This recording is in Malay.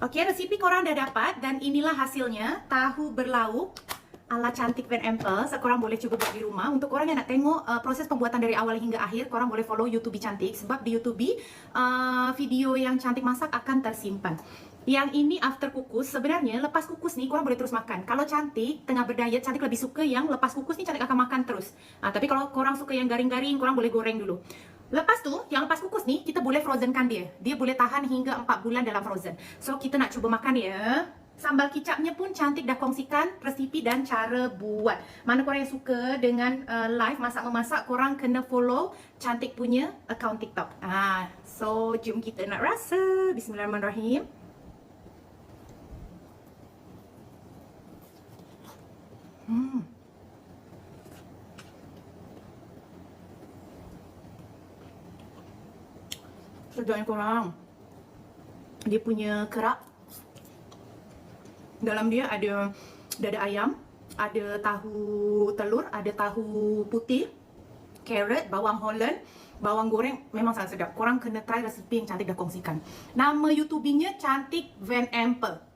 Okey, resipi korang dah dapat dan inilah hasilnya. Tahu berlauk ala cantik Van. So, korang boleh cuba buat di rumah. Untuk korang yang nak tengok uh, proses pembuatan dari awal hingga akhir, korang boleh follow YouTube Cantik sebab di YouTube uh, video yang cantik masak akan tersimpan. Yang ini after kukus, sebenarnya lepas kukus ni korang boleh terus makan. Kalau cantik, tengah berdiet, cantik lebih suka yang lepas kukus ni cantik akan makan terus. Uh, tapi kalau korang suka yang garing-garing, korang boleh goreng dulu. Lepas tu, yang lepas kukus ni, kita boleh frozenkan dia. Dia boleh tahan hingga 4 bulan dalam frozen. So, kita nak cuba makan ya. Sambal kicapnya pun cantik dah kongsikan resipi dan cara buat. Mana korang yang suka dengan uh, live masak-memasak, korang kena follow cantik punya account TikTok. Ah, so, jom kita nak rasa. Bismillahirrahmanirrahim. Hmm. Sedapnya korang. Dia punya kerak. Dalam dia ada dada ayam, ada tahu telur, ada tahu putih, carrot, bawang holland, bawang goreng memang sangat sedap. Korang kena try resipi yang cantik dah kongsikan. Nama YouTube-nya Cantik Van Ample.